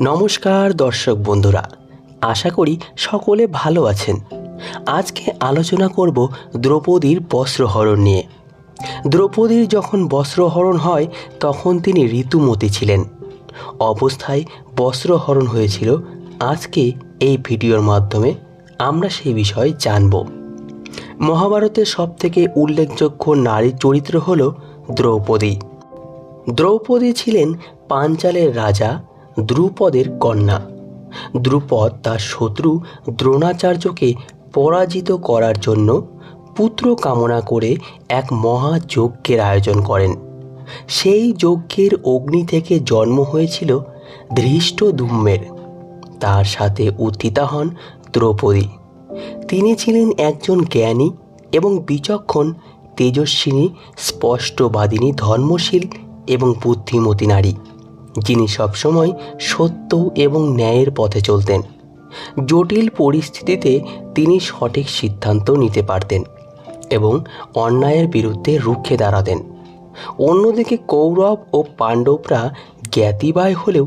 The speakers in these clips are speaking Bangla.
নমস্কার দর্শক বন্ধুরা, আশা করি সকলে ভালো আছেন। আজকে আলোচনা করব দ্রৌপদীর বস্ত্রহরণ নিয়ে। দ্রৌপদীর যখন বস্ত্রহরণ হয়, তখন তিনি ঋতুমতী ছিলেন। অবস্থায় বস্ত্রহরণ হয়েছিল। আজকে এই ভিডিওর মাধ্যমে আমরা সেই বিষয়ে জানব। মহাভারতের সবথেকে উল্লেখযোগ্য নারী চরিত্র হল দ্রৌপদী। দ্রৌপদী ছিলেন পাঞ্চালের রাজা দ্রুপদের কন্যা। দ্রুপদ তার শত্রু দ্রোণাচার্যকে পরাজিত করার জন্য পুত্র কামনা করে এক মহাযজ্ঞের আয়োজন করেন। সেই যজ্ঞের অগ্নি থেকে জন্ম হয়েছিল ধৃষ্ট দুম্মের তার সাথে উত্থিতা হন দ্রৌপদী। তিনি ছিলেন একজন জ্ঞানী এবং বিচক্ষণ, তেজস্বিনী, স্পষ্টবাদিনী, ধর্মশীল এবং বুদ্ধিমতী নারী। যিনি সবসময় সত্য এবং ন্যায়ের পথে চলতেন। জটিল পরিস্থিতিতে তিনি সঠিক সিদ্ধান্ত নিতে পারতেন এবং অন্যায়ের বিরুদ্ধে রুখে দাঁড়াতেন। অন্যদিকে কৌরব ও পাণ্ডবরা জ্ঞাতিবায় হলেও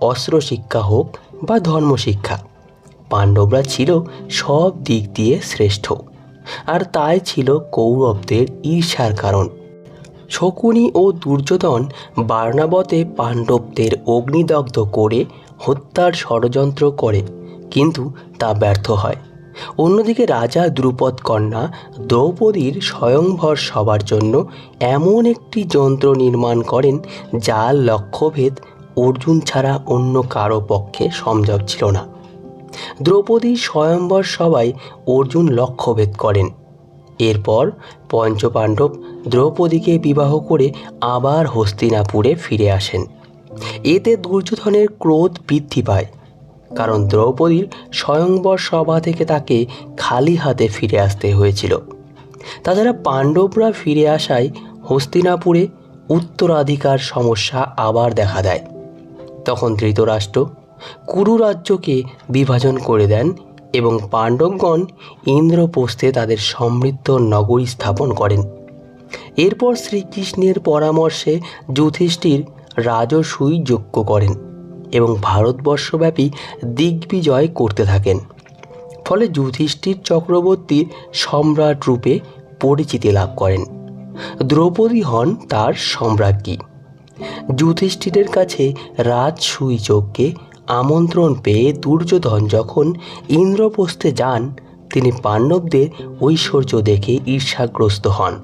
অস্ত্র শিক্ষা হোক বা ধর্মশিক্ষা, পাণ্ডবরা ছিল সব দিক দিয়ে শ্রেষ্ঠ। আর তাই ছিল কৌরবদের ঈর্ষার কারণ। শকুনি ও দুর্যোধন বার্নাবতে পাণ্ডবদের অগ্নিদগ্ধ করে হত্যার ষড়যন্ত্র করে, কিন্তু তা ব্যর্থ হয়। অন্যদিকে রাজা দ্রুপদ কন্যা দ্রৌপদীর স্বয়ংভর সবার জন্য এমন একটি যন্ত্র নির্মাণ করেন, যার লক্ষ্যভেদ অর্জুন ছাড়া অন্য কারও পক্ষে সম্ভব ছিল না। দ্রৌপদী স্বয়ংবর সবাই অর্জুন লক্ষ্যভেদ করেন। এরপর পঞ্চপাণ্ডব দ্রৌপদীকে বিবাহ করে আবার হস্তিনাপুরে ফিরে আসেন। এতে দুর্যোধনের ক্রোধ বৃদ্ধি পায়, কারণ দ্রৌপদীর স্বয়ংবর সভা থেকে তাকে খালি হাতে ফিরে আসতে হয়েছিল। তাছাড়া পাণ্ডবরা ফিরে আসায় হস্তিনাপুরে উত্তরাধিকার সমস্যা আবার দেখা দেয়। তখন ধৃতরাষ্ট্র কুরু রাজ্যকে বিভাজন করে দেন এবং পাণ্ডবগণ ইন্দ্রপ্রস্থে তাদের সমৃদ্ধ নগরী স্থাপন করেন। এরপর শ্রীকৃষ্ণের পরামর্শে যুধিষ্ঠির রাজসূই যজ্ঞ করেন এবং ভারতবর্ষব্যাপী দিগ্বিজয় করতে থাকেন। ফলে যুধিষ্ঠির চক্রবর্তী সম্রাট রূপে পরিচিতি লাভ করেন। দ্রৌপদী হন তার সম্রাজ্ঞী। যুধিষ্ঠিরের কাছে রাজসূই যজ্ঞে আমন্ত্রণ পেয়ে দুর্যোধন যখন ইন্দ্রপ্রস্থে যান, তিনি পাণ্ডবদের ঐশ্বর্য দেখে ঈর্ষাগ্রস্ত হন।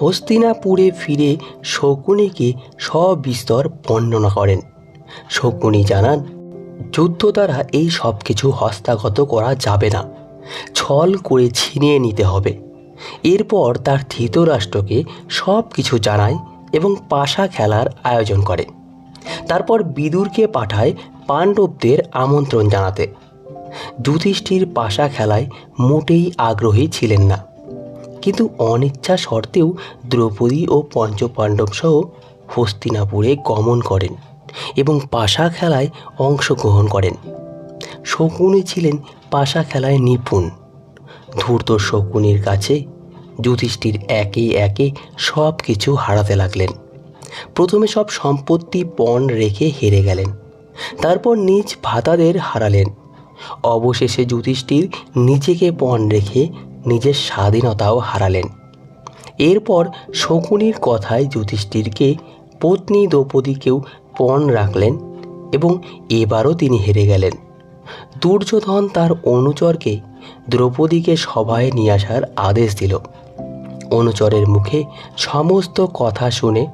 হস্তিনাপুরে ফিরে শকুনিকে সবিস্তর বর্ণনা করেন। শকুনি জানান, যুদ্ধ দ্বারা এই সব কিছু হস্তগত করা যাবে না। ছল করে ছিনিয়ে নিতে হবে। এরপর তার ধৃতরাষ্ট্রকে সব কিছু জানায় এবং পাশা খেলার আয়োজন করে। তারপর বিদুরকে পাঠায় পাণ্ডবদের আমন্ত্রণ জানাতে। যুধিষ্ঠির পাশা খেলায় মোটেই আগ্রহী ছিলেন না। কিন্তু অনিচ্ছা সত্ত্বেও দ্রৌপদী ও পঞ্চপাণ্ডব সহ হস্তিনাপুরে গমন করেন এবং পাশা খেলায় অংশগ্রহণ করেন। শকুনি ছিলেন পাশা খেলায় নিপুণ। ধূর্ত শকুনির কাছে যুধিষ্ঠির একে একে সব কিছু হারাতে লাগলেন। প্রথমে সব সম্পত্তি পণ রেখে হেরে গেলেন। তারপর নিজ ভাতাদের হারালেন। অবশেষে যুধিষ্ঠির নিজেকে পণ রেখে নিজের স্বাধীনতাও হারালেন। এরপর শকুনির কথায় যুধিষ্ঠিরকে পত্নী দ্রৌপদীকেও পণ রাখলেন এবং এবারও তিনি হেরে গেলেন। দুর্যোধন তার অনুচরকে দ্রৌপদীকে সভায় নিয়ে আসার আদেশ দিল। অনুচরের মুখে সমস্ত কথা শুনে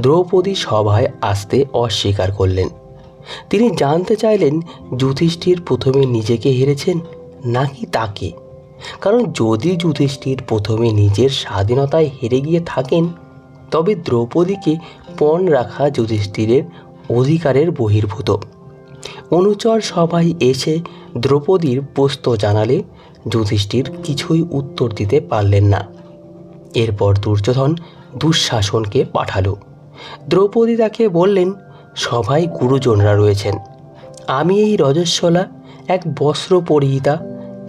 দ্রৌপদী সভায় আসতে অস্বীকার করলেন। তিনি জানতে চাইলেন যুধিষ্ঠির প্রথমে নিজেকে হেরেছেন নাকি তাকে। কারণ যদি যুধিষ্ঠির প্রথমে নিজের স্বাধীনতায় হেরে গিয়ে থাকেন, তবে দ্রৌপদীকে পণ রাখা যুধিষ্ঠিরের অধিকারের বহির্ভূত। অনুচর সবাই এসে দ্রৌপদীর পোস্ত জানালে যুধিষ্ঠির কিছুই উত্তর দিতে পারলেন না। এরপর দুর্যোধন দুঃশাসনকে পাঠালো। দ্রৌপদী তাকে বললেন সবাই গুরুজনরা রয়েছেন। আমি এই রজস্বলা, এক বস্ত্র পরিহিতা,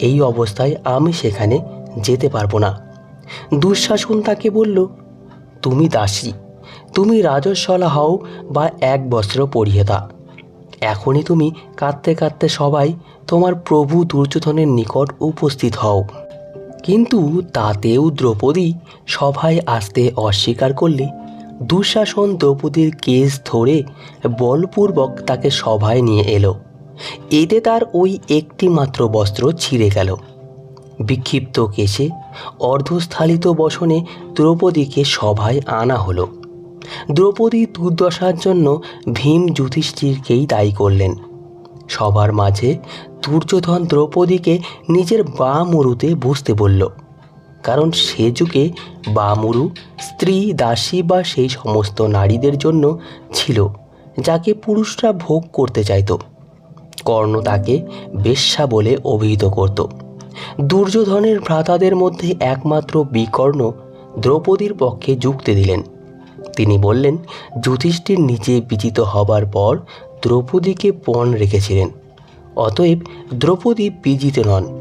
এই অবস্থায় আমি সেখানে যেতে পারব না। দুঃশাসন তাকে বলল, তুমি দাসী, তুমি রাজস্বলা হও বা এক বস্ত্র পরিহিতা। এখনই তুমি কাঁদতে কাঁদতে সবাই তোমার প্রভু দুর্যোধনের নিকট উপস্থিত হও। কিন্তু তাতেও দ্রৌপদী সভায় আসতে অস্বীকার করলে দুঃশাসন দ্রৌপদীর কেস ধরে বলপূর্বক তাকে সভায় নিয়ে এলো। এতে তার ওই একটি মাত্র বস্ত্র ছিঁড়ে গেল। বিক্ষিপ্ত কেশে অর্ধস্থালিত বসনে দ্রৌপদীকে সভায় আনা হলো। দ্রৌপদী দুর্দশার জন্য ভীম যুধিষ্ঠিরকেই দায়ী করলেন। সবার মাঝে দুর্যোধন দ্রৌপদীকে নিজের বা মরুতে বসতে বলল কারণ সে যুগে বামুরু, স্ত্রী, দাসী বা সেই সমস্ত নারীদের জন্য ছিল, যাকে পুরুষরা ভোগ করতে চাইতো। কর্ণ তাকে বেশ্যা বলে অভিহিত করত। দুর্যোধনের ভ্রাতাদের মধ্যে একমাত্র বিকর্ণ দ্রৌপদীর পক্ষে যুক্তি দিলেন। তিনি বললেন, যুধিষ্ঠির নিজে বিজিত হবার পর দ্রৌপদীকে পণ রেখেছিলেন। অতএব দ্রৌপদী বিজিত নন।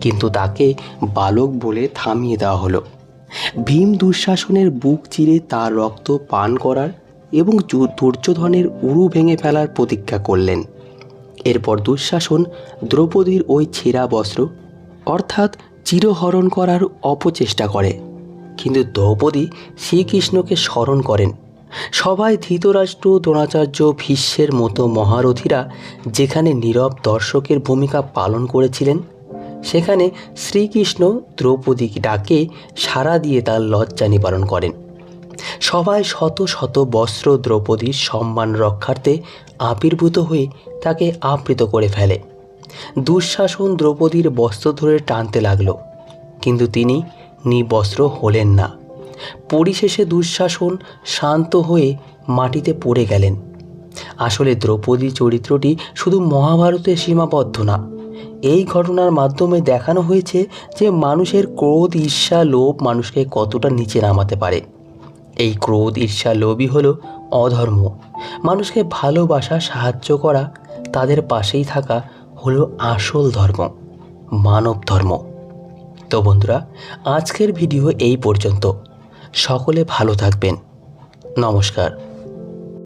কিন্তু তাকে বালক বলে থামিয়ে দেওয়া হলো। ভীম দুঃশাসনের বুক চিরে তার রক্ত পান করার এবং দুর্যোধনের উরু ভেঙে ফেলার প্রতিজ্ঞা করলেন। এরপর দুঃশাসন দ্রৌপদীর ওই ছেঁড়া বস্ত্র অর্থাৎ চিরহরণ করার অপচেষ্টা করে। কিন্তু দ্রৌপদী শ্রীকৃষ্ণকে স্মরণ করেন। সবাই ধৃতরাষ্ট্র, দ্রোণাচার্য, ভীষ্মের মতো মহারথীরা যেখানে নীরব দর্শকের ভূমিকা পালন করেছিলেন সেখানে শ্রীকৃষ্ণ দ্রৌপদীকে ডাকে সাড়া দিয়ে তার লজ্জা নিবারণ করেন। সবাই শত শত বস্ত্র দ্রৌপদীর সম্মান রক্ষার্থে আবির্ভূত হয়ে তাকে আবৃত করে ফেলে। দুঃশাসন দ্রৌপদীর বস্ত্র ধরে টানতে লাগল, কিন্তু তিনি নিবস্ত্র হলেন না। পরিশেষে দুঃশাসন শান্ত হয়ে মাটিতে পড়ে গেলেন। আসলে দ্রৌপদী চরিত্রটি শুধু মহাভারতে সীমাবদ্ধ না এই ঘটনার মাধ্যমে দেখানো হয়েছে যে মানুষের ক্রোধ, ঈর্ষা, লোভ মানুষকে কতটা নিচে নামাতে পারে। এই ক্রোধ, ঈর্ষা, লোভই হলো অধর্ম। মানুষকে ভালোবাসা, সাহায্য করা, তাদের পাশেই থাকা হলো আসল ধর্ম, মানব ধর্ম। তো বন্ধুরা, আজকের ভিডিও এই পর্যন্ত। সকলে ভালো থাকবেন। নমস্কার।